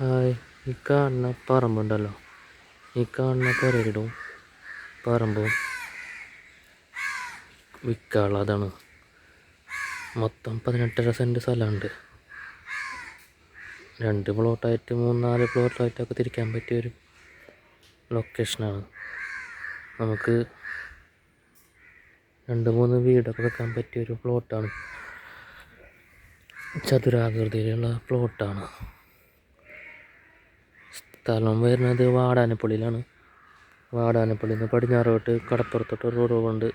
Hi ഈ കാണുന്ന പറമ്പുണ്ടല്ലോ ഈ കാണുന്ന പുരയിടും പറമ്പും വിൽക്കാനുള്ള അതാണ്. മൊത്തം പതിനെട്ടര സെന്റ് സ്ഥലമുണ്ട്. രണ്ട് പ്ലോട്ടായിട്ട് മൂന്നാൽ പ്ലോട്ടായിട്ടൊക്കെ തിരിക്കാൻ പറ്റിയ ഒരു ലൊക്കേഷനാണ് നമുക്ക് രണ്ട് മൂന്ന് വീടൊക്കെ വെക്കാൻ പറ്റിയ ഒരു പ്ലോട്ടാണ് ചതുരാകൃതിയിലുള്ള പ്ലോട്ടാണ് സ്ഥലം വരുന്നത് വാടാനപ്പള്ളിയിലാണ്. വാടാനപ്പള്ളിയിൽ നിന്ന് പടിഞ്ഞാറോട്ട് കടപ്പുറത്തോട്ട് റോഡ് കൊണ്ട്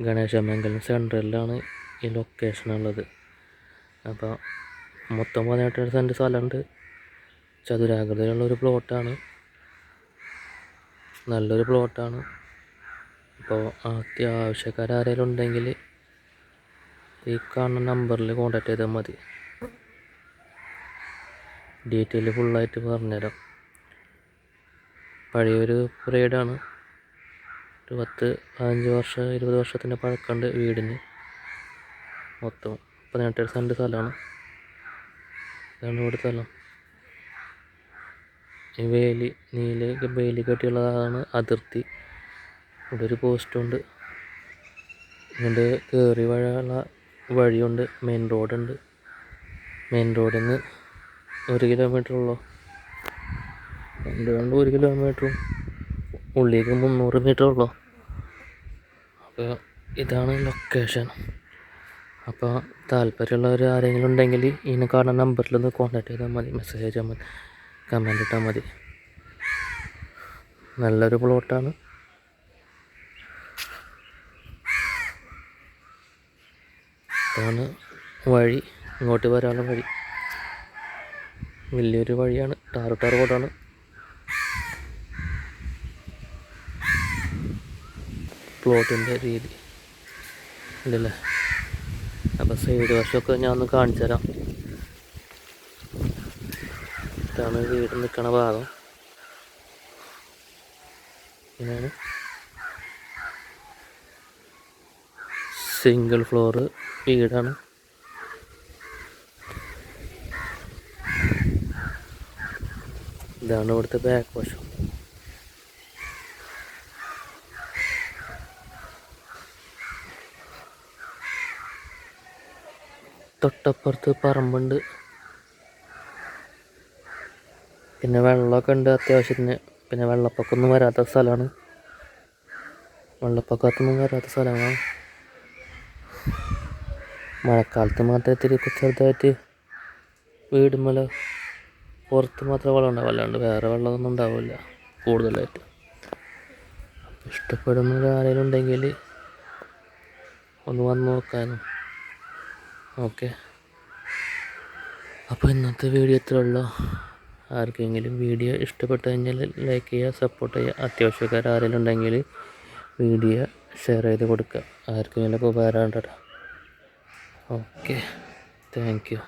ഗണേശമംഗലം സെൻട്രലിലാണ് ഈ ലൊക്കേഷൻ ഉള്ളത് അപ്പോൾ മൊത്തം പതിനെട്ട് സെന്റ് സ്ഥലമുണ്ട്. ചതുരാകൃതിയിലുള്ള ഒരു പ്ലോട്ടാണ്. നല്ലൊരു പ്ലോട്ടാണ്. അപ്പോൾ അത്യാവശ്യക്കാരെങ്കിലും ഉണ്ടെങ്കിൽ ഈ കാണുന്ന നമ്പറിൽ കോൺടാക്ട് ചെയ്താൽ മതി. ഡീറ്റെയിൽ ഫുള്ളായിട്ട് പറഞ്ഞുതരാം. പഴയൊരു പുരയിടാണ് ഒരു പത്ത് പതിനഞ്ച് വർഷം ഇരുപത് വർഷത്തിന്റെ പഴക്കമുണ്ട് വീടിന്. മൊത്തം പതിനെട്ട് സെന്റ് സ്ഥലമാണ്. ഇതാണ് ഇവിടെ സ്ഥലം. ഈ വേലി നീല വേലി കെട്ടിയുള്ളതാണ് അതിർത്തി. ഇവിടെ ഒരു പോസ്റ്റുണ്ട് ഇങ്ങോട്ട് കയറി വഴിയുള്ള വഴിയുണ്ട്. മെയിൻ റോഡുണ്ട് മെയിൻ റോഡിൽ നിന്ന് ഒരു കിലോമീറ്റർ ഉള്ളൂ. രണ്ട് ഒരു കിലോമീറ്ററും ഉള്ളിലേക്ക് മുന്നൂറ് മീറ്റർ ഉള്ളൂ? അപ്പോൾ ഇതാണ് ലൊക്കേഷൻ അപ്പോൾ താല്പര്യമുള്ളവർ ആരെങ്കിലും ഉണ്ടെങ്കിൽ ഇതിനെ കാണുന്ന നമ്പറിൽ ഒന്ന് കോൺടാക്ട് ചെയ്താൽ മതി. മെസ്സേജ് അയച്ചാൽ മതി. കമന്റ് ഇട്ടാൽ മതി. നല്ലൊരു പ്ലോട്ടാണ് ഇതാണ് വഴി. ഇങ്ങോട്ട് വരാനുള്ള വഴി. വലിയൊരു വഴിയാണ്. ടാർ ടാർ റോഡാണ് പ്ലോട്ടിന്റെ രീതി. ഇല്ലല്ലേ അപ്പോൾ സൈഡ് വശമൊക്കെ ഞാൻ ഒന്ന് കാണിച്ചു തരാം. ഇതാണ് വീട് നിൽക്കണ ഭാഗം. പിന്നെയാണ് സിംഗിൾ ഫ്ലോറ് വീടാണ്. ഇതാണ് ഇവിടുത്തെ ബാക്ക് വശം. തൊട്ടപ്പുറത്ത് പറമ്പുണ്ട്. പിന്നെ വെള്ളമൊക്കെ ഉണ്ട് അത്യാവശ്യത്തിന്. പിന്നെ വെള്ളപ്പൊക്കമൊന്നും വരാത്ത സ്ഥലമാണ്. വെള്ളപ്പൊക്കത്തൊന്നും വരാത്ത സ്ഥലമാണ്. മഴക്കാലത്ത് മാത്രം ഇത്തിരി ചെറുതായിട്ട് വീടുമല പുറത്ത് മാത്രമേ വെള്ളം ഉണ്ടാവും അല്ലാണ്ട് വേറെ വെള്ളമൊന്നും ഉണ്ടാവില്ല കൂടുതലായിട്ട്. ഇഷ്ടപ്പെടുന്ന ആരെങ്കിലും ഉണ്ടെങ്കിൽ ഒന്ന് വന്ന് നോക്കാനും. ഓക്കെ. അപ്പോൾ ഇന്നത്തെ വീഡിയോ ഇത്ര ഉള്ളൂ. ആർക്കെങ്കിലും വീഡിയോ ഇഷ്ടപ്പെട്ടു കഴിഞ്ഞാൽ ലൈക്ക് ചെയ്യുക സപ്പോർട്ട് ചെയ്യുക. അത്യാവശ്യക്കാർ ആരെങ്കിലും ഉണ്ടെങ്കിൽ വീഡിയോ ഷെയർ ചെയ്ത് കൊടുക്കുക. ആർക്കെങ്കിലും ഉപകാരം ഉണ്ടോ ഓക്കെ. Thank you